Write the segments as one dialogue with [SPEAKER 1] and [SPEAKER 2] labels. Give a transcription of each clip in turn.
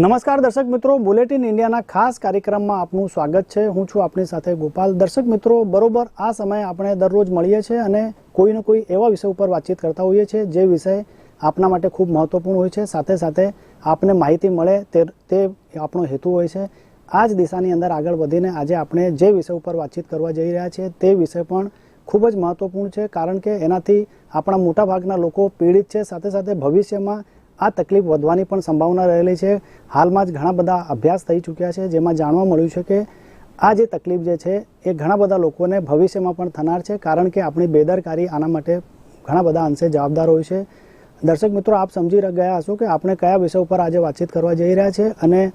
[SPEAKER 1] નમસ્કાર દર્શક મિત્રો, બુલેટિન ઇન્ડિયાના ખાસ કાર્યક્રમમાં આપનું સ્વાગત છે. હું છું આપની સાથે ગોપાલ. દર્શક મિત્રો, બરોબર આ સમયે આપણે દરરોજ મળીએ છીએ અને કોઈને કોઈ એવા વિષય ઉપર વાતચીત કરતા હોઈએ છીએ જે વિષય આપના માટે ખૂબ મહત્વપૂર્ણ હોય છે. સાથે સાથે આપને માહિતી મળે તે તે આપણો હેતુ હોય છે. આ જ દિશાની અંદર આગળ વધીને આજે આપણે જે વિષય ઉપર વાતચીત કરવા જઈ રહ્યા છીએ તે વિષય પણ ખૂબ જ મહત્વપૂર્ણ છે, કારણ કે એનાથી આપણા મોટાભાગના લોકો પીડિત છે. સાથે સાથે ભવિષ્યમાં આ તકલીફ વધવાની પણ સંભાવના રહેલી છે. હાલમાં જ ઘણા બધા અભ્યાસ થઈ ચૂક્યા છે, જેમાં જાણવા મળ્યું છે કે આ જે તકલીફ જે છે, એ ઘણા બધા લોકોને ભવિષ્યમાં પણ થનાર છે, કારણ કે આપણી બેદરકારી આના માટે ઘણા બધા અંશે જવાબદાર હોય છે. દર્શક મિત્રો, આપ સમજી ગયા હશો કે આપણે કયા વિષય ઉપર આજે વાતચીત કરવા જઈ રહ્યા છે અને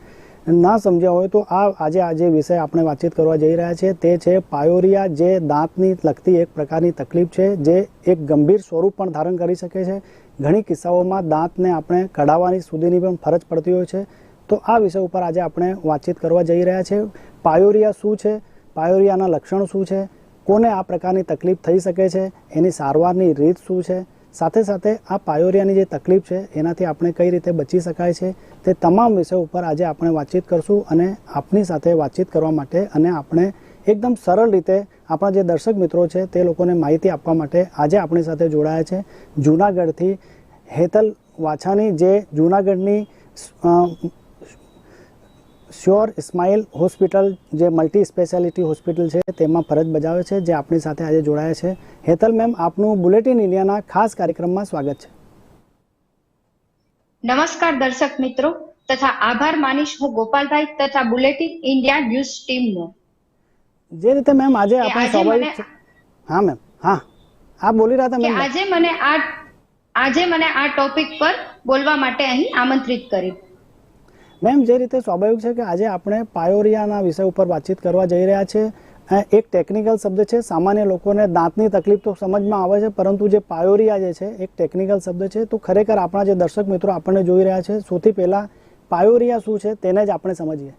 [SPEAKER 1] ના સમજ્યા હોય તો આ આજે આજે વિષય આપણે વાતચીત કરવા જઈ રહ્યા છે, તે છે પાયોરિયા, જે દાંતની લગતી એક પ્રકારની તકલીફ છે, જે એક ગંભીર સ્વરૂપ પણ ધારણ કરી શકે છે. ઘણી કિસ્સાઓમાં દાંતને આપણે કઢાવવાની સુધીની પણ ફરજ પડતી હોય છે. તો આ વિષય ઉપર આજે આપણે વાતચીત કરવા જઈ રહ્યા છે. પાયોરિયા શું છે? પાયોરિયાના લક્ષણ શું છે? કોને આ પ્રકારની તકલીફ થઈ શકે છે? એની સારવારની રીત શું છે? સાથે સાથે આ પાયોરિયાની જે તકલીફ છે, એનાથી આપણે કઈ રીતે બચી શકાય છે? તે તમામ વિષયો ઉપર આજે આપણે વાતચીત કરશું અને આપની સાથે વાતચીત કરવા માટે અને આપણે એકદમ સરળ રીતે આપણા જે દર્શક મિત્રો છે, તે લોકોને માહિતી આપવા માટે આજે આપણી સાથે જોડાયા છે. જૂનાગઢથી હેતલ વાછાની જે જૂનાગઢની શ્યોર સ્માઇલ હોસ્પિટલ જે મલ્ટી સ્પેશિયાલિટી હોસ્પિટલ છે, તેમાં ફરજ બજાવે છે, જે આપણી સાથે આજે જોડાયા છે. હેતલ મેમ, આપનું બુલેટિન ઇન્ડિયાના ખાસ કાર્યક્રમમાં સ્વાગત છે.
[SPEAKER 2] નમસ્કાર દર્શક મિત્રો, તથા આભાર માનીશ હું ગોપાલભાઈ, તથા બુલેટિન ઇન્ડિયા ન્યૂઝ ટીમનો.
[SPEAKER 1] જે રીતે મેમ આજે આપણે સ્વાભાવિક હા મેમ. હા. આપ બોલી રહ્યા હતા મેમ.
[SPEAKER 2] આજે મને આ આજે મને આ ટોપિક પર બોલવા માટે અહીં આમંત્રિત કરી
[SPEAKER 1] મેમ જે રીતે સ્વાભાવિક છે કે આજે આપણે પાયોરિયાના વિષય ઉપર વાતચીત કરવા જઈ રહ્યા છે. એક ટેકનિકલ શબ્દ છે. સામાન્ય લોકોને દાંતની તકલીફ તો સમજમાં આવે છે પરંતુ જે પાયોરિયા જે છે એક ટેકનિકલ શબ્દ છે. તો ખરેખર આપણા જે દર્શક મિત્રો આપણને જોઈ રહ્યા છે સૌથી પહેલા પાયોરિયા શું છે તેને જ આપણે સમજીએ.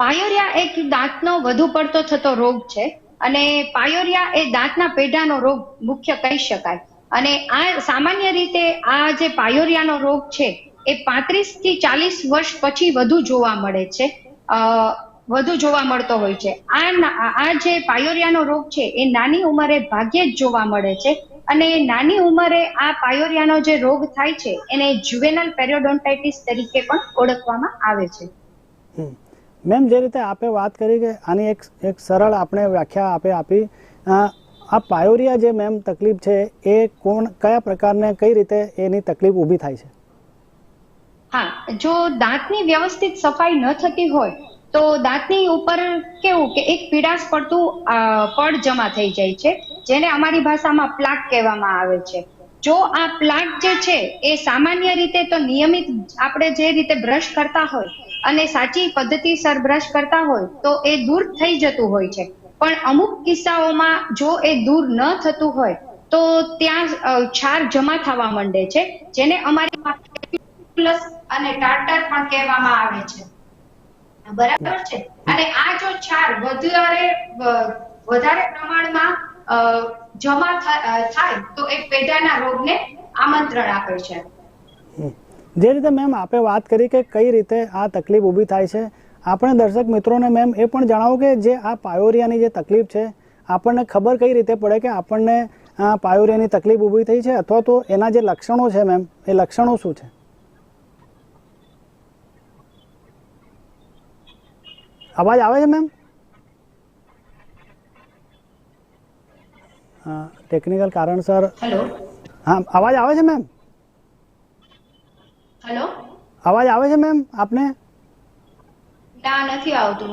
[SPEAKER 2] પાયોરિયા એક દાંતનો વધુ પડતો થતો રોગ છે અને પાયોરિયા એ દાંતના પેઢાનો રોગ મુખ્ય કહી શકાય. અને આ સામાન્ય રીતે આ જે પાયોરિયાનો રોગ છે એ પાંત્રીસથી ચાલીસ વર્ષ પછી વધુ જોવા મળે છે. વધુ જોવા મળતો હોય છે. આ આ જે પાયોરિયાનો રોગ છે એ નાની ઉંમરે ભાગ્યે જ જોવા મળે છે અને નાની ઉંમરે આ પાયોરિયાનો જે રોગ થાય છે એને જુવેનલ પેરિયોડોન્ટાઇટિસ તરીકે પણ ઓળખવામાં આવે છે.
[SPEAKER 1] મેમ જે રીતે આપે વાત કરી કે આની એક એક સરળ આપણે વ્યાખ્યા આપે આપી, આ પાયોરિયા જે મેમ તકલીફ છે, એ કોણ, કયા પ્રકારને કઈ રીતે એની તકલીફ ઊભી થાય છે?
[SPEAKER 2] હા, જો દાંતની વ્યવસ્થિત સફાઈ ન થતી હોય, તો દાંતની ઉપર કેવું કે એક પીડાશ પડતું પડ જમા થઈ જાય છે, જેને અમારી ભાષામાં પ્લાક કહેવામાં આવે છે. જો આ પ્લાન્ટ જે છે, એ સામાન્ય રીતે તો નિયમિત આપણે જે રીતે બ્રશ કરતા હોય અને સાચી પદ્ધતિસર બ્રશ કરતા હોય, તો એ દૂર થઈ જતું હોય છે. પણ અમુક કિસ્સાઓમાં જો એ દૂર ન થતું હોય, તો ત્યાં છાર જમા થવા માંડે છે, જેને અમારી પ્લસ અને ટાટર પણ કહેવામાં આવે છે. બરાબર છે? અને આ જો છાર વધારે વધારે પ્રમાણમાં જમા થાય તો એ પેઢાના રોગને આમંત્રણ આપે છે.
[SPEAKER 1] જે રીતે મેમ આપે વાત કરી કે કઈ રીતે આ તકલીફ ઊભી થાય છે, આપણે દર્શક મિત્રોને મેમ એ પણ જણાવો કે જે આ પાયોરિયાની જે તકલીફ છે, આપણને ખબર કઈ રીતે પડે કે આપણને આ પાયોરિયાની તકલીફ ઊભી થઈ છે, અથવા તો એના જે લક્ષણો છે મેમ એ લક્ષણો શું છે? અવાજ આવે છે મેમ ટેકનિકલ કારણસર.
[SPEAKER 2] હેલો
[SPEAKER 1] હા અવાજ આવે છે મેમ
[SPEAKER 2] હેલો
[SPEAKER 1] અવાજ આવે છે મેમ આપને?
[SPEAKER 2] ના નથી આવતું.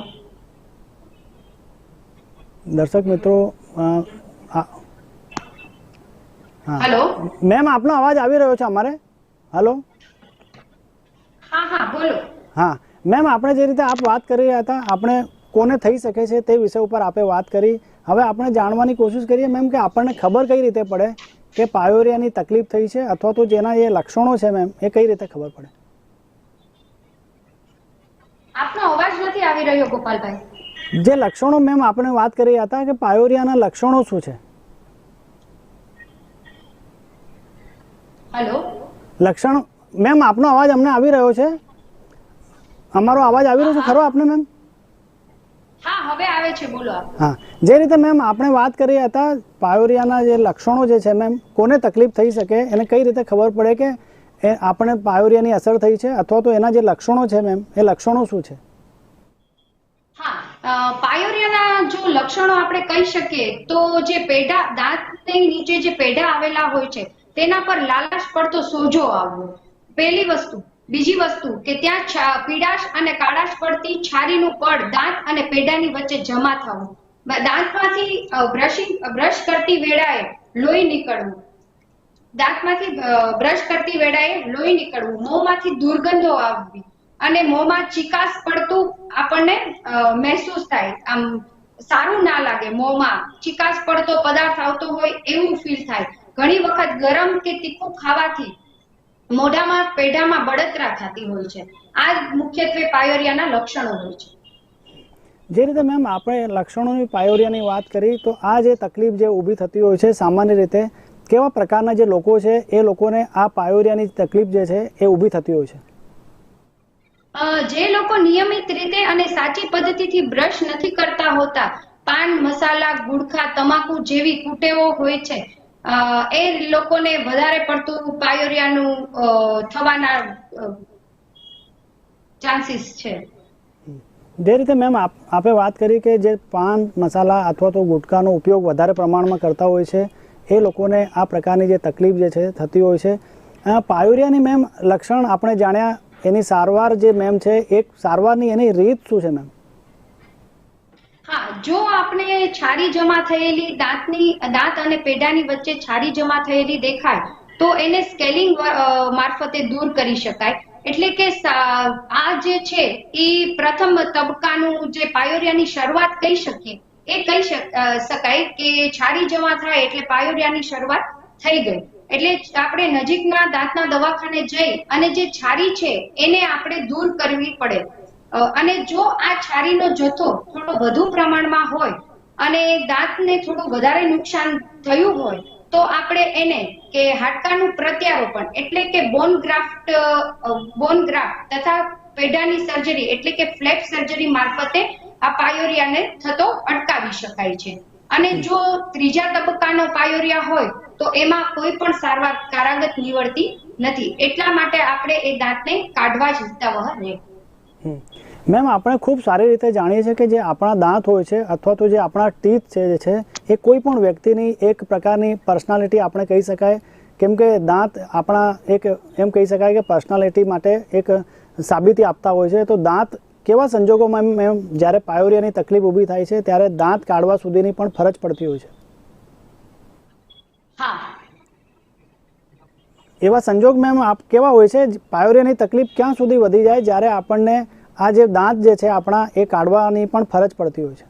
[SPEAKER 1] દર્શક મિત્રો હા.
[SPEAKER 2] હેલો
[SPEAKER 1] મેમ આપનો અવાજ આવી રહ્યો છે અમારે. હલો
[SPEAKER 2] હા હા બોલો.
[SPEAKER 1] હા. મેમ આપણે જે રીતે આપ વાત કરી રહ્યા હતા આપણે કોને થઈ શકે છે તે વિષય ઉપર આપે વાત કરી. હવે આપણે જાણવાની કોશિશ કરીએ મેમ કે આપણને ખબર કઈ રીતે પડે કે પાયોરિયાની તકલીફ થઈ છે અથવા તો જેના જે લક્ષણો છે મેમ એ કઈ રીતે ખબર પડે?
[SPEAKER 2] આપનો અવાજ નથી આવી રહ્યો ગોપાલભાઈ.
[SPEAKER 1] જે લક્ષણો મેમ આપણે વાત કરી હતા કે પાયોરિયાના લક્ષણો શું છે?
[SPEAKER 2] હેલો?
[SPEAKER 1] લક્ષણ મેમ આપનો અવાજ અમને આવી રહ્યો છે? અમારો અવાજ આવી રહ્યો છે? ખરો આપને મેમ?
[SPEAKER 2] હા હવે આવે છે બોલો
[SPEAKER 1] હા જે રીતે મેમ આપણે વાત કરી હતા પાયોરિયાના જે લક્ષણો જે છે મેમ કોને તકલીફ થઈ શકે એને કઈ રીતે ખબર પડે કે એ આપણે પાયોરિયાની અસર થઈ છે અથવા તો એના જે લક્ષણો છે મેમ એ લક્ષણો શું છે?
[SPEAKER 2] હા પાયોરિયાના જો લક્ષણો આપણે કહી શકીએ તો જે પેઢા દાંતની નીચે જે પેઢા આવેલા હોય છે તેના પર લાલાશ પડતો સોજો આવવો. પહેલી વસ્તુ. બીજી વસ્તુ કે ત્યાં પીડાશ અને કાળાશ પડતી છારીનું પડ દાંત અને પેડાની વચ્ચે જમા થવું. દાંતમાંથી બ્રશિંગ બ્રશ કરતી વેળાએ લોહી નીકળવું. દાંતમાંથી બ્રશ કરતી વેળાએ લોહી નીકળવું. મોંમાંથી દુર્ગંધો આવવી. અને મોંમાં ચિકાસ પડતું આપણને મહેસૂસ થાય. આમ, સારું ના લાગે મોંમાં. ચિકાસ પડતો પદાર્થ આવતો હોય એવું ફીલ થાય. ઘણી વખત ગરમ કે તીખું ખાવાથી મોઢામાં પેઢામાં બળતરા થતી હોય છે. આ મુખ્યત્વે પાયોરિયાના લક્ષણો હોય છે.
[SPEAKER 1] જે રીતે મેમ આપણે લક્ષણોની પાયોરિયાની વાત કરી તો આ જે તકલીફ જે ઊભી થતી હોય છે સામાન્ય રીતે કેવા પ્રકારના જે લોકો છે એ લોકોને આ પાયોરિયાની તકલીફ જે છે એ ઊભી થતી હોય છે?
[SPEAKER 2] જે લોકો નિયમિત રીતે અને સાચી પદ્ધતિથી બ્રશ નથી કરતા હોતા પાન મસાલા ગુડખા તમાકુ જેવી કુટેવો હોય છે એ લોકોને વધારે પડતું પાયોરિયાનું થવાના ચાન્સીસ છે.
[SPEAKER 1] જે રીતે મેમ આપ વાત કરી કે જે પાન, મસાલા અથવા તો ગુટકાનો ઉપયોગ વધારે પ્રમાણમાં કરતા હોય છે, એ લોકોને આ પ્રકારની જે તકલીફ જે છે, થતી હોય છે. પાયોરિયાની મેમ લક્ષણ આપણે જાણ્યા, એની સારવાર જે મેમ છે, એક સારવારની એની રીત શું છે મેમ?
[SPEAKER 2] હા, જો આપણે છારી જમા થયેલી દાંતની, દાંત અને પેઢાની વચ્ચે છારી જમા થયેલી દેખાય, તો એને સ્કેલિંગ મારફતે દૂર કરી શકાય. એટલે કે આ જે છે, એ પ્રથમ તબક્કાનું જે પાયોરિયાની શરૂઆત કહી શકીએ. એ કહી શકાય કે છારી જમા થાય એટલે પાયોરિયાની શરૂઆત થઈ ગઈ. એટલે આપણે નજીકના દાંતના દવાખાને જઈ અને જે છારી છે, એને આપણે દૂર કરવી પડે. અને જો આ છારીનો જથ્થો થોડો વધુ પ્રમાણમાં હોય અને દાંતને થોડું વધારે નુકસાન થયું હોય તો આપણે એને કે હાડકાનું પ્રત્યારોપણ એટલે કે બોન ગ્રાફ્ટ બોન ગ્રાફ્ટ તથા પેઢાની સર્જરી એટલે કે ફ્લેપ સર્જરી મારફતે આ પાયોરિયાને થતો અટકાવી શકાય છે. અને જો ત્રીજા તબક્કાનો પાયોરિયા હોય તો એમાં કોઈ પણ સારવાર કારાગત નીવડતી નથી. એટલા માટે આપણે એ દાંતને કાઢવા જ હિતાવહ રહે.
[SPEAKER 1] મેમ, આપણે ખૂબ સારી રીતે જાણીએ છીએ કે જે આપણા દાંત હોય છે અથવા તો જે આપણા ટીથ છે જે છે, એ કોઈ પણ વ્યક્તિની એક પ્રકારની પર્સનાલિટી આપણે કહી શકાય. કેમ કે દાંત આપણા એક એમ કહી શકાય કે પર્સનાલિટી માટે એક સાબિતી આપતા હોય છે. તો દાંત કેવા સંજોગોમાં મેમ જ્યારે પાયોરિયાની તકલીફ ઊભી થાય છે, ત્યારે દાંત કાઢવા સુધીની પણ ફરજ પડતી હોય છે.
[SPEAKER 2] હા.
[SPEAKER 1] એવા સંજોગ મેમ આપ કેવા હોય છે? પાયોરિયાની તકલીફ ક્યાં સુધી વધી જાય જ્યારે આપણને આ જે દાંત જે છે આપણા એ કાઢવાની પણ ફરજ પડતી હોય છે?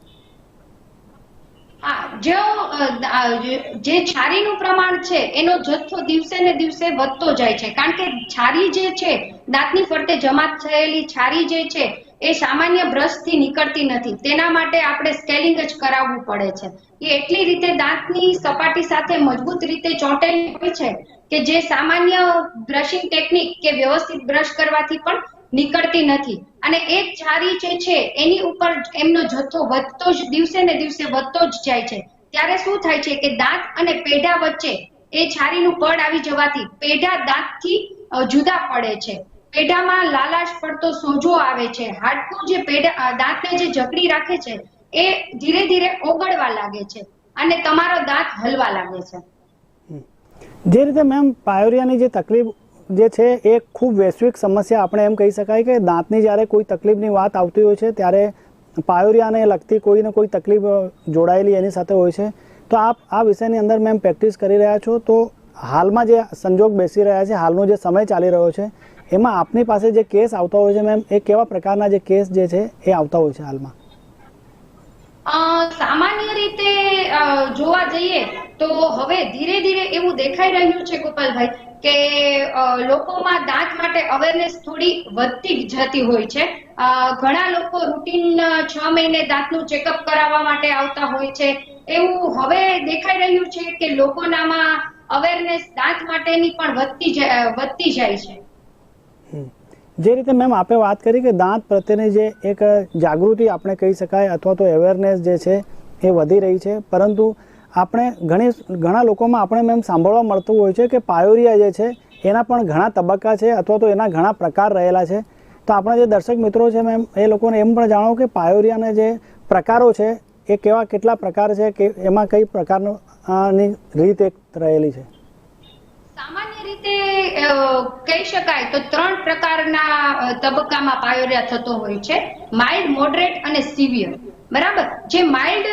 [SPEAKER 2] જે છારીનું પ્રમાણ છે, એનો જથ્થો દિવસે ને દિવસે વધતો જાય છે. કારણ કે છારી જે છે, દાંતની ફરતે જમા થયેલી છારી જે છે એ સામાન્ય બ્રશથી નીકળતી નથી. તેના માટે આપણે સ્કેલિંગ જ કરાવવું પડે છે. એ એટલી રીતે દાંતની સપાટી સાથે મજબૂત રીતે ચોંટેલી હોય છે કે જે સામાન્ય બ્રશિંગ ટેકનિક કે વ્યવસ્થિત બ્રશ કરવાથી પણ નીકળતી નથી. અને એક છારી જે છે, એની ઉપર એમનો જથ્થો વધતો જ દિવસે ને દિવસે વધતો જ જાય છે. ત્યારે શું થાય છે કે દાંત અને પેઢા વચ્ચે એ છારીનું પડ આવી જવાથી પેઢા દાંતથી જુદા પડે છે. પેઢામાં લાલાશ પડતો સોજો આવે છે. હાડકું જે પેઢા દાંતને જે જકડી રાખે છે, એ ધીરે ધીરે ઓગળવા લાગે છે અને તમારો દાંત હલવા લાગે છે.
[SPEAKER 1] જે રીતે મેમ પાયોરિયાની જે તકલીફ જે છે એ ખૂબ વૈશ્વિક સમસ્યા આપણે એમ કહી શકાય કે દાંતની જ્યારે કોઈ તકલીફની વાત આવતી હોય છે, ત્યારે પાયોરિયાને લગતી કોઈને કોઈ તકલીફ જોડાયેલી એની સાથે હોય છે. તો આપ આ વિષયની અંદર મેમ પ્રેક્ટિસ કરી રહ્યા છો. તો હાલમાં જે સંજોગ બેસી રહ્યા છે, હાલનો જે સમય ચાલી રહ્યો છે એમાં આપની પાસે જે કેસ આવતા હોય છે મેમ એ કેવા પ્રકારના જે કેસ જે છે, એ આવતા હોય છે હાલમાં?
[SPEAKER 2] સામાન્ય રીતે જોવા જઈએ તો હવે ધીરે ધીરે એવું દેખાઈ રહ્યું છે, ગોપાલભાઈ, કે લોકોમાં દાંત માટે અવેરનેસ થોડી વધતી જતી હોય છે. ઘણા લોકો રૂટીન છ મહિને દાંતનું ચેકઅપ કરાવવા માટે આવતા હોય છે. એવું હવે દેખાઈ રહ્યું છે કે લોકોનામાં અવેરનેસ દાંત માટેની પણ વધતી વધતી જાય છે.
[SPEAKER 1] જે રીતે મેમ આપે વાત કરી કે દાંત પ્રત્યેની જે એક જાગૃતિ આપણે કહી શકાય અથવા તો અવેરનેસ જે છે એ વધી રહી છે. પરંતુ આપણે ઘણી ઘણા લોકોમાં આપણે મેમ સાંભળવા મળતું હોય છે કે પાયોરિયા જે છે, એના પણ ઘણા તબક્કા છે અથવા તો એના ઘણા પ્રકાર રહેલા છે. તો આપણા જે દર્શક મિત્રો છે મેમ, એ લોકોને એમ પણ જાણો કે પાયોરિયાના જે પ્રકારો છે, એ કેવા કેટલા પ્રકાર છે કે એમાં કઈ પ્રકારનો રીત એક રહેલી છે.
[SPEAKER 2] રીતે કહી શકાય તો ત્રણ પ્રકારના તબક્કામાં પાયોરિયા થતો હોય છે. માઇલ્ડ મોડરેટ અને સિવિયર બરાબર? જે માઇલ્ડ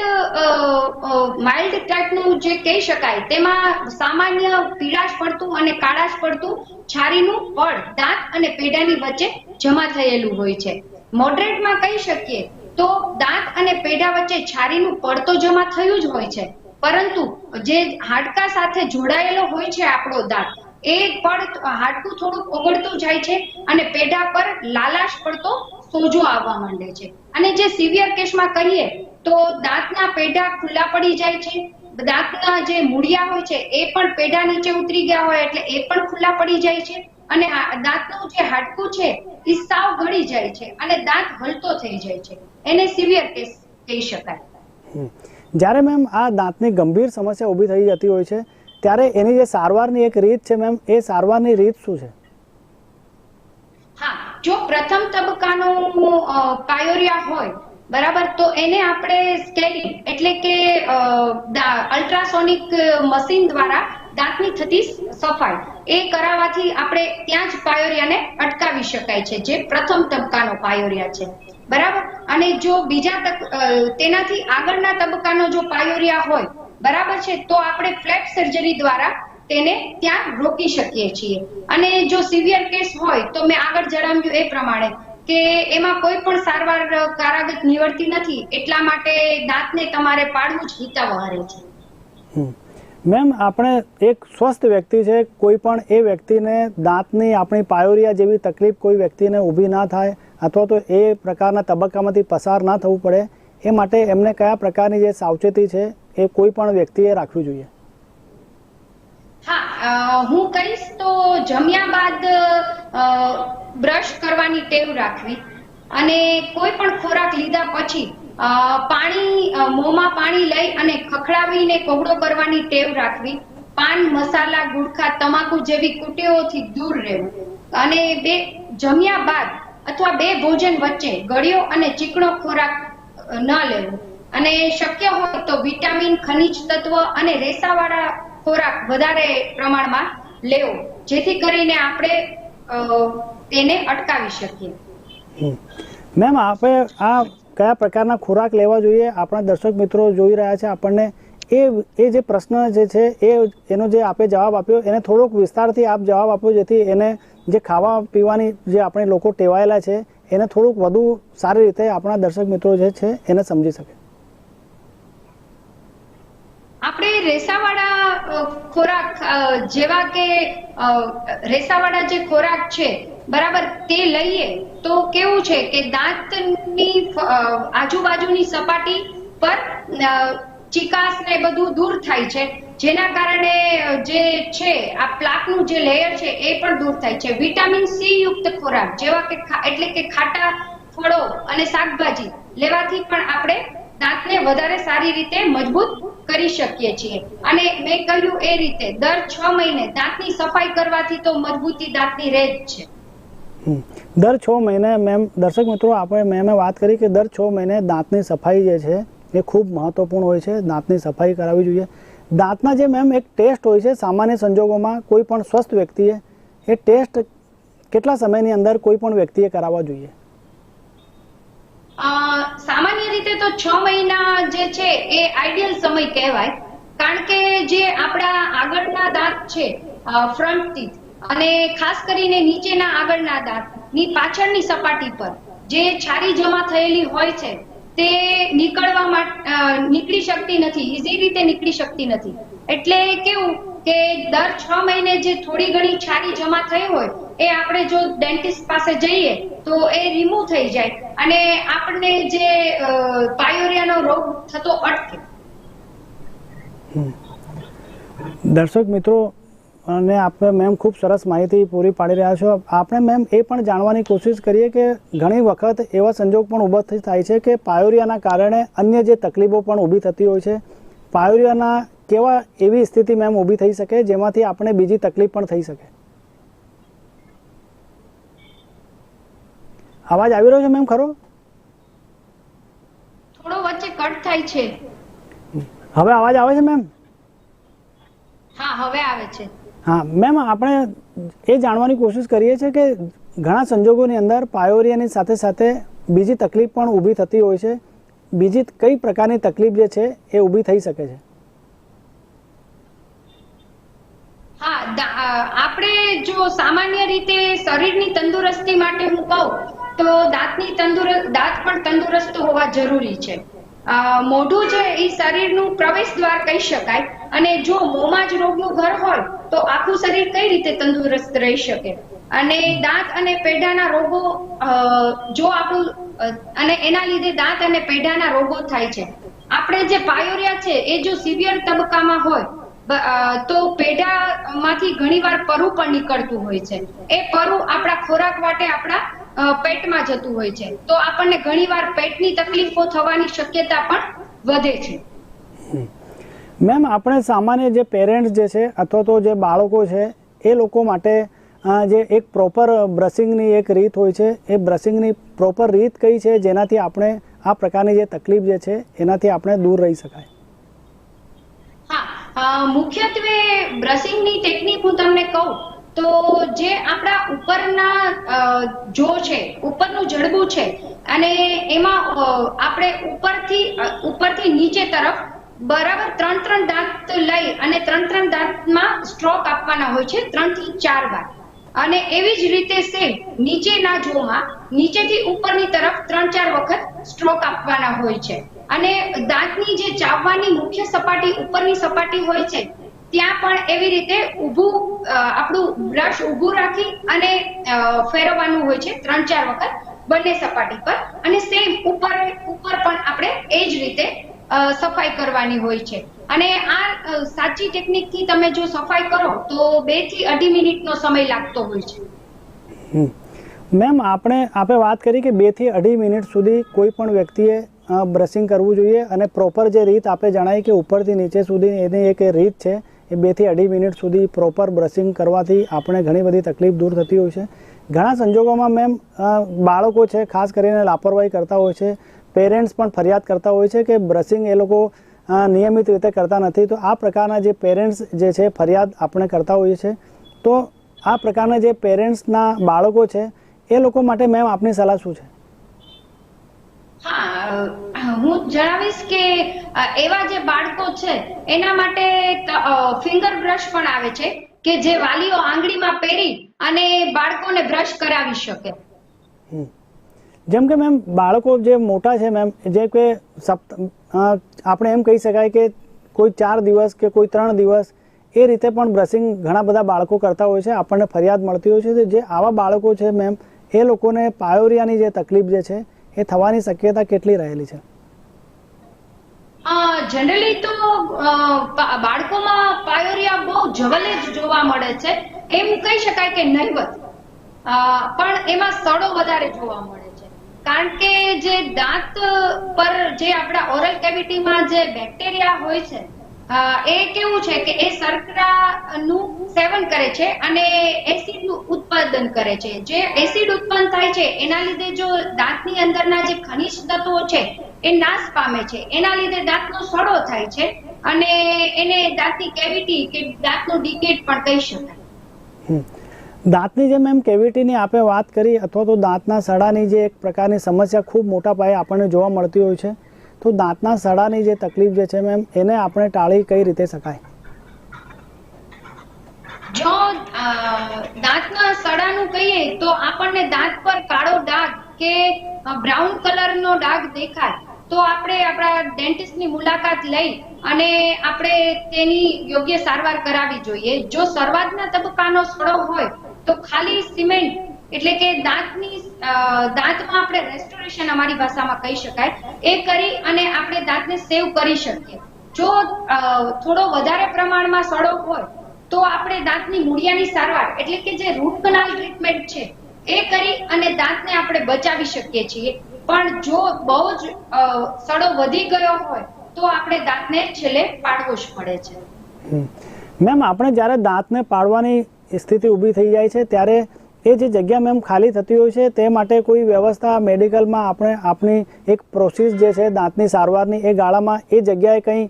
[SPEAKER 2] માઇલ્ડ ટાઈપનું જે કહી શકાય, તેમાં સામાન્ય પીળાશ પડતું અને કાળાશ પડતું છારીનું પડ, દાંત અને પેઢાની વચ્ચે જમા થયેલું હોય છે. મોડરેટમાં કહી શકીએ તો દાંત અને પેઢા વચ્ચે છારીનું પડ તો જમા થયું જ હોય છે. પરંતુ જે હાડકા સાથે જોડાયેલો હોય છે આપણો દાંત એ પડ હાડકું થોડુંક ઓગળતું જાય છે અને પેઢા પર લાલાશ પડતો સોજો આવવા માંડે છે. અને જે સિવિયર કેસમાં કહીએ તો દાંતના પેઢા ખુલ્લા પડી જાય છે. દાંતના જે મૂળિયા હોય છે એ પણ પેઢા નીચે ઉતરી ગયા હોય એટલે એ પણ ખુલ્લા પડી જાય છે. અને દાંતનું જે હાડકું છે એ સાવ ગળી જાય છે અને દાંત હલતો થઈ જાય છે. એને સિવિયર કેસ કહી શકાય.
[SPEAKER 1] જ્યારે મેમ આ દાંતની ગંભીર સમસ્યા ઊભી થઈ જતી હોય છે ત્યારે એની જે સારવારની એક રીત છે મેમ, એ સારવારની રીત શું છે?
[SPEAKER 2] હા, જો પ્રથમ તબક્કાનો પાયોરિયા હોય, બરાબર, તો એને આપણે સ્કેલિંગ એટલે કે અલ્ટ્રાસોનિક મશીન દ્વારા દાંતની થતી સફાઈ, એ કરાવવાથી આપણે ત્યાં જ પાયોરિયાને અટકાવી શકાય છે, જે પ્રથમ તબક્કાનો પાયોરિયા છે. બરાબર? અને જો બીજા તેનાથી આગળના તબક્કાનો જો પાયોરિયા હોય બરાબર છે? તો આપણે ફ્લેટ સર્જરી દ્વારા તેને ત્યાં રોકી શકીએ છીએ. અને જો સિવિયર કેસ હોય, તો મેં આગળ જણાવ્યું એ પ્રમાણે કે એમાં કોઈ પણ સારવાર કારાગત નિવડતી નથી. એટલા માટે દાંતને તમારે પાડવું જ હિતાવહ રહે છે
[SPEAKER 1] મેમ, આપણે એક સ્વસ્થ વ્યક્તિ છે, કોઈ પણ એ વ્યક્તિને દાંતની આપણી પાયોરિયા જેવી તકલીફ કોઈ વ્યક્તિને ઊભી ના થાય, અથવા તો એ પ્રકારના તબક્કામાંથી પસાર ના થવું પડે, એ માટે એમને કયા પ્રકારની જે સાવચેતી છે એ કોઈ પણ વ્યક્તિએ રાખવી જોઈએ.
[SPEAKER 2] હા હું કહીશ તો જમ્યા બાદ બ્રશ કરવાની ટેવ રાખવી અને કોઈ પણ ખોરાક લીધા પછી પાણી મોંમાં પાણી લઈ અને ખખડાવીને કોગળો કરવાની ટેવ રાખવી. પાન, મસાલા ગુટખા તમાકુ જેવી કુટેવોથી દૂર રહેવું અને બે, જમ્યા બાદ અથવા બે ભોજન વચ્ચે ગળ્યો અને ચીકણો ખોરાક ન લેવો. અને શક્ય હોય તો વિટામિન, ખનિજ તત્વ અને રેસાવાળા ખોરાક વધારે પ્રમાણમાં લેવો, જેથી કરીને આપણે તેને અટકાવી શકીએ.
[SPEAKER 1] મેમ, આપણે આ કયા પ્રકારના ખોરાક લેવા જોઈએ? આપણા દર્શક મિત્રો જોઈ રહ્યા છે, આપણને એ એ જે પ્રશ્ન જે છે, એ એનો જે આપે જવાબ આપ્યો, એને થોડોક વિસ્તારથી આપ જવાબ આપ્યો જેથી એને જે ખાવા પીવાની જે આપણે લોકો ટેવાયેલા છે, એને થોડુંક વધુ સારી રીતે આપણા દર્શક મિત્રો જે છે, એને સમજી શકે.
[SPEAKER 2] આપણે રેસાવાળા ખોરાક જેવા કે રેસાવાળા જે ખોરાક છે, બરાબર, તે લઈએ તો કેવું છે કે દાંતની આજુબાજુની સપાટી પર ચિકાસ ને બધું દૂર થાય છે. જેના કારણે જે છે, આ પ્લાકનું જે લેયર છે, એ પણ દૂર થાય છે. વિટામિન સી યુક્ત ખોરાક, જેવા કે એટલે કે ખાટા ફળો અને શાકભાજી, લેવાથી પણ આપણે દાંતને વધારે સારી રીતે મજબૂત કરી શકીએ છીએ. અને મેં કહ્યું એ રીતે દર છ મહિને દાંતની સફાઈ કરવાથી તો મજબૂતી દાંતની રહે જ છે.
[SPEAKER 1] દર છ મહિને મેમ, દર્શક મિત્રો, આપણે મેમે વાત કરી કે દર છ મહિને દાંતની સફાઈ જે છે, એ ખૂબ મહત્વપૂર્ણ હોય છે. દાંતની સફાઈ કરાવવી જોઈએ. દાંતના જે મેમ એક ટેસ્ટ હોય છે, સામાન્ય સંજોગોમાં કોઈ પણ સ્વસ્થ વ્યક્તિએ, એ ટેસ્ટ કેટલા સમયની અંદર કોઈ પણ વ્યક્તિએ કરાવવા જોઈએ?
[SPEAKER 2] સામાન્ય રીતે તો છ મહિના જે છે એ આઈડિયલ સમય કહેવાય. કારણ કે જે આપણા આગળના દાંત છે ફ્રન્ટ ટીથ અને ખાસ કરીને નીચેના આગળના દાંતની પાછળની સપાટી પર જે છારી જમા થયેલી હોય છે, તે નીકળવા માટે નીકળી શકતી નથી ઇઝી રીતે નીકળી શકતી નથી. એટલે કેવું કે દર છ મહિને જે થોડી ઘણી છારી જમા થઈ હોય, એ આપણે જો ડેન્ટિસ્ટ પાસે જઈએ, તો એ રિમૂવ થઈ જાય. અને આપણને જે પાયોરિયાનો રોગ થતો અટકે.
[SPEAKER 1] દર્શક મિત્રો, અને આપણે મેમ ખૂબ સરસ માહિતી પૂરી પાડી રહ્યા છો. આપણે મેમ એ પણ જાણવાની કોશિશ કરીએ કે ઘણી વખત એવા સંજોગ પણ ઊભા થાય છે કે પાયોરિયાના કારણે અન્ય જે તકલીફો પણ ઊભી થતી હોય છે. પાયોરિયાના કેવા એવી સ્થિતિ મેમ ઊભી થઈ શકે જેમાંથી આપણે બીજી તકલીફ પણ થઈ શકે? અવાજ આવી રહ્યો છે મેમ ખરો?
[SPEAKER 2] થોડો વચ્ચે કટ થાય છે.
[SPEAKER 1] હવે અવાજ આવે છે મેમ
[SPEAKER 2] હા હવે આવે છે.
[SPEAKER 1] હા મેમ આપણે એ જાણવાની કોશિશ કરીએ છીએ કે ઘણા સંજોગોની અંદર પાયોરિયાની સાથે સાથે બીજી તકલીફ પણ ઊભી થતી હોય છે. બીજી કઈ પ્રકારની તકલીફ જે છે એ ઊભી થઈ શકે છે?
[SPEAKER 2] આપણે જો સામાન્ય રીતે શરીરની તંદુરસ્તી માટે હું કહું, તો દાંતની તંદુરસ્ત દાંત પણ તંદુરસ્ત હોવા જરૂરી છે. મોઢું છે એ શરીરનું પ્રવેશ દ્વાર કહી શકાય અને જો મોંમાં જ રોગનું ઘર હોય, તો આખું શરીર કઈ રીતે તંદુરસ્ત રહી શકે? અને દાંત અને પેઢાના રોગો જો આપણું અને એના લીધે દાંત અને પેઢાના રોગો થાય છે. આપણે જે પાયોરિયા છે, એ જો સિવિયર તબક્કામાં હોય તો પેઢામાંથી ઘણીવાર પરુ પણ નીકળતું હોય છે. એ પરુ આપણા ખોરાક માટે આપણા પેટમાં જતું હોય છે. તો આપણને ઘણીવાર પેટની તકલીફો થવાની શક્યતા પણ વધે છે.
[SPEAKER 1] મેમ, આપણે સામાન્ય જે પેરેન્ટ્સ જે છે અથવા તો જે બાળકો છે, એ લોકો માટે જે એક પ્રોપર બ્રશિંગની એક રીત હોય છે, એ બ્રશિંગની પ્રોપર રીત કઈ છે જેનાથી આપણે આ પ્રકારની જે તકલીફ જે છે એનાથી આપણે દૂર રહી શકાય?
[SPEAKER 2] મુખ્યત્વે બ્રશિંગની ટેકનિક હું તમને કહું, તો જે આપણા ઉપરના જો છે, ઉપરનું જડબું છે, અને એમાં આપણે ઉપરથી ઉપરથી નીચે તરફ બરાબર ત્રણ ત્રણ દાંત લઈ અને ત્રણ ત્રણ દાંતમાં સ્ટ્રોક આપવાના હોય છે ત્રણથી ચાર વાર. અને એવી જ રીતે સેમ નીચેના જોમાં નીચેથી ઉપરની તરફ ત્રણ ચાર વખત સ્ટ્રોક આપવાના હોય છે. અને દાંતની જે ચાવવાની મુખ્ય સપાટી, ઉપરની સપાટી હોય છે, ત્યાં પણ એવી રીતે ઊભું આપણું બ્રશ ઊભું રાખી અને ફેરવવાનું હોય છે, ત્રણ ચાર વખત બંને સપાટી પર. અને સેમ ઉપર ઉપર પણ આપણે એ જ રીતે સફાઈ કરવાની હોય છે. અને આ સાચી ટેકનિકથી તમે જો સફાઈ કરો, તો બેથી અઢી મિનિટનો સમય લાગતો હોય છે.
[SPEAKER 1] મેમ, આપણે આપણે વાત કરી કે બેથી અઢી મિનિટ સુધી કોઈ પણ વ્યક્તિએ બ્રશિંગ કરવું જોઈએ અને પ્રોપર જે રીત આપણે જણાવી કે ઉપરથી નીચે સુધી એની એક રીત છે, એ બેથી અઢી મિનિટ સુધી પ્રોપર બ્રશિંગ કરવાથી આપણે ઘણી બધી તકલીફ દૂર થતી હોય છે. ઘણા સંજોગોમાં મેમ બાળકો છે, ખાસ કરીને લાપરવાહી કરતા હોય છે. પેરેન્ટ્સ પણ ફરિયાદ કરતા હોય છે કે બ્રશિંગ એ લોકો નિયમિત રીતે કરતા નથી. તો આ પ્રકારના જે પેરેન્ટ્સ જે છે, ફરિયાદ આપણે કરતા હોઈએ છીએ તો આ પ્રકારના જે પેરેન્ટ્સના બાળકો છે, એ લોકો માટે મેમ આપની સલાહ શું છે?
[SPEAKER 2] હા જણાવીશ કે એવા જે બાળકો છે, એના માટે ફિંગર બ્રશ પણ આવે છે કે જે વાલીઓ આંગળીમાં પહેરી અને બાળકોને બ્રશ કરાવી શકે.
[SPEAKER 1] જેમ કે મેમ, બાળકો જે મોટા છે મેમ, જે કે આપણે એમ કહી શકાય કે કોઈ ચાર દિવસ કે કોઈ ત્રણ દિવસ એ રીતે પણ બ્રશિંગ ઘણા બધા બાળકો કરતા હોય છે. આપણને ફરિયાદ મળતી હોય છે જે આવા બાળકો છે મેમ, એ લોકોને પાયોરિયાની જે તકલીફ જે છે એ થવાની શક્યતા કેટલી રહેલી છે?
[SPEAKER 2] જનરલી તો બાળકોમાં પાયોરિયા બહુ જવલે જ જોવા મળે છે. એમ કહી શકાય કે નહીવત. પણ એમાં સડો વધારે જોવા મળે છે. કારણ કે જે દાંત પર જે આપણા ઓરલ કેવિટીમાં જે બેક્ટેરિયા હોય છે એ કેવું છે કે એ શર્કરાનું સેવન કરે છે અને એસિડનું ઉત્પાદન કરે છે. જે એસિડ ઉત્પન્ન થાય છે, એના લીધે જો દાંતની અંદરના જે ખનિજ તત્વો છે, એ નાશ પામે છે. એના લીધે દાંતનો સડો થાય છે અને એને દાંતની કેવિટી કે દાંતનું ડિકેટ પણ કહી શકાય.
[SPEAKER 1] દાંતની જે મેમ કેવિટીની આપણે વાત કરી, અથવા તો દાંતના સડાની જે એક પ્રકારની સમસ્યા ખૂબ મોટા પાયે આપણને જોવા મળતી હોય છે. તો દાંતના સડાની જે તકલીફ જે છે મેમ એને આપણે ટાળી કઈ રીતે શકાય?
[SPEAKER 2] જો દાંતના સડાનું કહીએ તો આપણને દાંત પર કાળો ડાઘ કે બ્રાઉન કલરનો ડાઘ દેખાય. તો આપણે આપણા ડેન્ટિસ્ટની મુલાકાત લઈ અને આપણે તેની યોગ્ય સારવાર કરાવી જોઈએ. જો શરૂઆતના તબક્કાનો સડો હોય, તો ખાલી સિમેન્ટ એટલે કે દાંતની દાંતમાં આપણે રેસ્ટોરેશન અમારી ભાષામાં કહી શકાય. એ કરી અને આપણે દાંતને સેવ કરી શકીએ. જો થોડો વધારે પ્રમાણમાં સડો હોય, તો આપણે દાંતની મૂળિયાની સારવાર, એટલે કે જે રૂટ કનાલ ટ્રીટમેન્ટ છે, એ કરી અને દાંતને આપણે બચાવી શકીએ છીએ. પણ જો બહુ જ સડો વધી ગયો હોય, તો આપણે દાંતને છેલ્લે પાડવો જ પડે છે.
[SPEAKER 1] મેમ, આપણે જ્યારે દાંતને પાડવાની સ્થિતિ ઊભી થઈ જાય છે, ત્યારે એ જે જગ્યા મેમ ખાલી થતી હોય છે, તે માટે કોઈ વ્યવસ્થા મેડિકલમાં આપણે આપણી એક પ્રોસેસ જે છે, દાંતની સારવારની, એ ગાળામાં, એ જગ્યાએ કંઈ,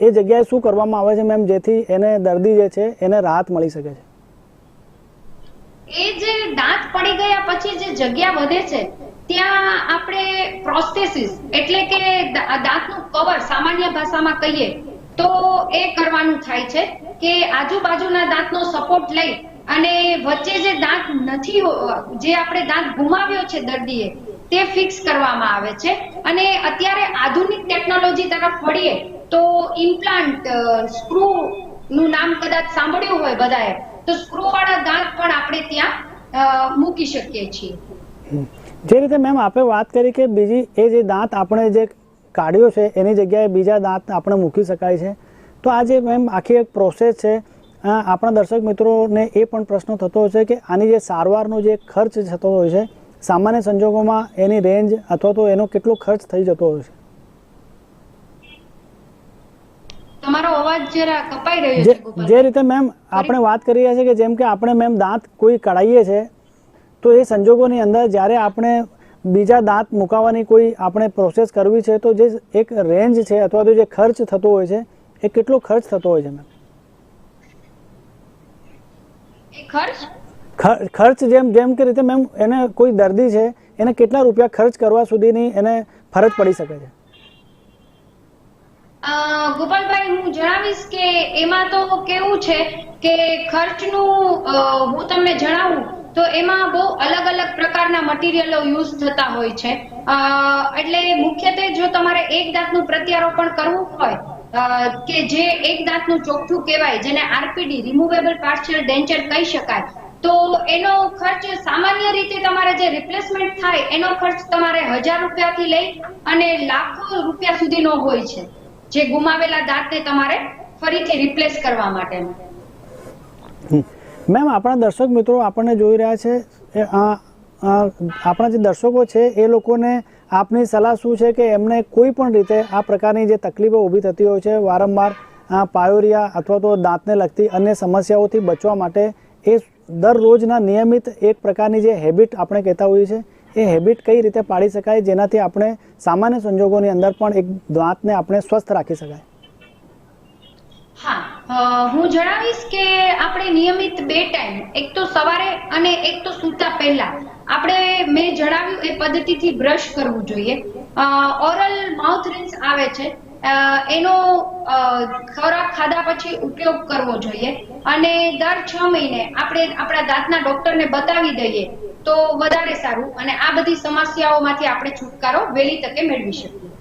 [SPEAKER 1] એ જગ્યાએ શું કરવામાં આવે છે મેમ જેથી એને દર્દી જે છે, એને રાહત મળી શકે છે?
[SPEAKER 2] એ જે દાંત પડી ગયા પછી જે જગ્યા વધે છે, ત્યાં આપણે પ્રોસ્થેસિસ એટલે કે દાંતનું કવર સામાન્ય ભાષામાં કહીએ તો એ કરવાનું થાય છે કે આજુબાજુના દાંતનો સપોર્ટ લઈ અને વચ્ચે જે દાંત નથી જે આપણે દાંત ગુમાવ્યો છે દર્દીએ, તે ફિક્સ કરવામાં આવે છે. અને અત્યારે આધુનિક ટેકનોલોજી તરફ વળીએ, તો ઇમ્પ્લાન્ટ સ્ક્રૂ નું નામ કદાચ સાંભળ્યું હોય બધાએ, તો સ્ક્રૂ વાળા દાંત પણ આપણે ત્યાં મૂકી શકીએ છીએ.
[SPEAKER 1] જે રીતે મેમ આપે વાત કરી કે બીજી એ જે દાંત આપણે જે કાઢ્યો છે, એની જગ્યાએ બીજા દાંત આપણે મૂકી શકાય છે. તો આ જે મેમ આખી એક પ્રોસેસ છે આપણા દર્શક મિત્રોને એ પણ પ્રશ્ન થતો હશે કે આની જે સારવારનો જે ખર્ચ થતો હોય છે સામાન્ય સંજોગોમાં એની રેન્જ અથવા તો એનો કેટલો ખર્ચ થઈ જતો હોય છે?
[SPEAKER 2] તમારો અવાજ જરા કપાઈ રહ્યો
[SPEAKER 1] જે
[SPEAKER 2] છે
[SPEAKER 1] જે રીતે મેમ આપણે વાત કરી રહ્યા છીએ કે જેમ કે આપણે મેમ દાંત કોઈ કઢાઈએ છે તો એ સંજોગોની અંદર જ્યારે આપણે બીજા દાંત મુકાવવાની કોઈ આપણે પ્રોસેસ કરવી છે તો જે એક રેન્જ છે અથવા તો જે ખર્ચ થતો હોય છે એ કેટલો ખર્ચ થતો હોય છે મેમ
[SPEAKER 2] એ ખર્ચ?
[SPEAKER 1] ખર્ચ જેમ જેમ કે રીતે મેમ એને કોઈ દર્દી છે એને કેટલા રૂપિયા ખર્ચ કરવા સુધીની એને ફરજ પડી શકે છે?
[SPEAKER 2] ગોપાલભાઈ હું જણાવીશ કે એમાં તો કેવું છે કે ખર્ચનું હું તમને જણાવું તો એમાં બહુ અલગ અલગ પ્રકારના મટીરિયલો યુઝ થતા હોય છે. એટલે મુખ્યત્વે જો તમારે એક દાંતનું પ્રત્યારોપણ કરવું હોય કે જે એક દાંતનું ચોખ્ઠું કહેવાય, જેને આરપીડી રિમુવેબલ પાર્શિયલ ડેન્ચર કહી શકાય, તો એનો ખર્ચ સામાન્ય રીતે તમારે જે રિપ્લેસમેન્ટ થાય, એનો ખર્ચ તમારે હજાર રૂપિયાથી લઈ અને લાખો રૂપિયા સુધીનો હોય છે, જે ગુમાવેલા દાંતને તમારે ફરીથી રિપ્લેસ કરવા
[SPEAKER 1] માટે મેમ, આપણા દર્શક મિત્રો આપણને જોઈ રહ્યા છે આ આપણા જે દર્શકો છે, એ લોકોને આપની સલાહ શું છે કે એમને કોઈ પણ રીતે આ પ્રકારની જે તકલીફો ઊભી થતી હોય છે, વારંવાર આ પાયોરિયા અથવા તો દાંતને લગતી અન્ય સમસ્યાઓથી બચવા માટે એ દરરોજના નિયમિત એક પ્રકારની જે હેબિટ આપણે કહેતા હોઈએ છીએ, એ હેબિટ કઈ રીતે પાડી શકાય જેનાથી આપણે સામાન્ય સંજોગોની અંદર પણ એક દાંતને આપણે સ્વસ્થ રાખી શકાય?
[SPEAKER 2] હા હું જણાવીશ કે આપણે નિયમિત બે ટાઈમ, એક તો સવારે અને એક તો સૂતા પહેલા. આપણે મેં જણાવ્યું એ પદ્ધતિથી બ્રશ કરવું જોઈએ. ઓરલ માઉથ રિન્સ આવે છે. એનો ખોરાક ખાધા પછી ઉપયોગ કરવો જોઈએ. અને દર છ મહિને આપણે આપણા દાંતના ડોક્ટરને બતાવી દઈએ તો વધારે સારું. અને આ બધી સમસ્યાઓમાંથી આપણે છુટકારો વહેલી તકે મેળવી શકીએ.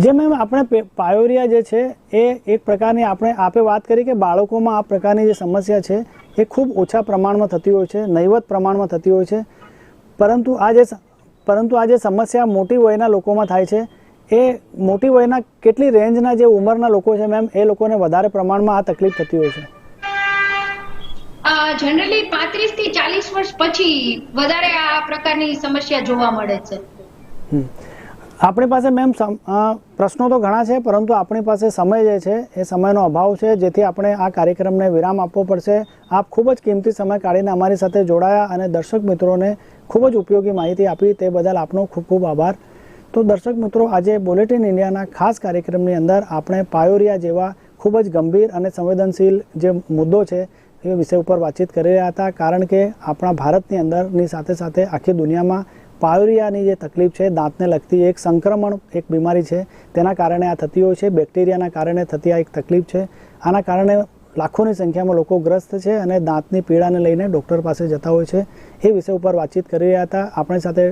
[SPEAKER 1] જે મેમ આપણે પાયોરિયા જે છે એ એક પ્રકારની આપણે આપે વાત કરી કે બાળકોમાં આ પ્રકારની જે સમસ્યા છે એ ખૂબ ઓછા પ્રમાણમાં થતી હોય છે નહિવત પ્રમાણમાં થતી હોય છે. પરંતુ આ જે પરંતુ આ જે સમસ્યા મોટી વયના લોકોમાં થાય છે એ મોટી વયના કેટલી રેન્જના જે ઉંમરના લોકો છે મેમ એ લોકોને વધારે પ્રમાણમાં આ તકલીફ થતી હોય છે.
[SPEAKER 2] જનરલી પાંત્રીસથી ચાલીસ વર્ષ પછી વધારે આ પ્રકારની સમસ્યા જોવા મળે છે.
[SPEAKER 1] આપણી પાસે મેમ પ્રશ્નો તો ઘણા છે, પરંતુ આપણી પાસે સમય જે છે, એ સમયનો અભાવ છે, જેથી આપણે આ કાર્યક્રમને વિરામ આપવો પડશે. આપ ખૂબ જ કિંમતી સમય કાઢીને અમારી સાથે જોડાયા અને દર્શક મિત્રોને ખૂબ જ ઉપયોગી માહિતી આપી, તે બદલ આપનો ખૂબ ખૂબ આભાર. તો દર્શક મિત્રો, આજે બુલેટિન ઇન્ડિયાના ખાસ કાર્યક્રમની અંદર આપણે પાયોરિયા જેવા ખૂબ જ ગંભીર અને સંવેદનશીલ જે મુદ્દો છે, એ વિષય ઉપર વાતચીત કરી રહ્યા હતા. કારણ કે આપણા ભારતની અંદરની સાથે સાથે આખી દુનિયામાં પાયોરિયાની જે તકલીફ છે, દાંતને લગતી એક સંક્રમણ, એક બીમારી છે, તેના કારણે આ થતી હોય છે. બેક્ટેરિયાના કારણે થતી આ એક તકલીફ છે. આના કારણે લાખોની સંખ્યામાં લોકો ગ્રસ્ત છે અને દાંતની પીડાને લઈને ડૉક્ટર પાસે જતા હોય છે. એ વિષય ઉપર વાતચીત કરી રહ્યા હતા. આપણી સાથે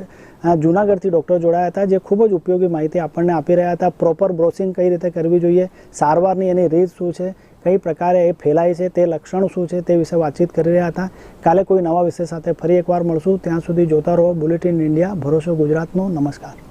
[SPEAKER 1] જૂનાગઢથી ડૉક્ટર જોડાયા હતા, જે ખૂબ જ ઉપયોગી માહિતી આપણને આપી રહ્યા હતા. પ્રોપર બ્રોસિંગ કઈ રીતે કરવી જોઈએ? સારવારની એની રીત શું છે? કઈ પ્રકારે એ ફેલાય છે, તે લક્ષણ શું છે તે વિશે વાતચીત કરી રહ્યા હતા. કાલે કોઈ નવા વિષય સાથે ફરી એકવાર મળશું. ત્યાં સુધી જોતા રહો. બુલેટિન ઇન્ડિયા ભરોસો ગુજરાતનો. નમસ્કાર.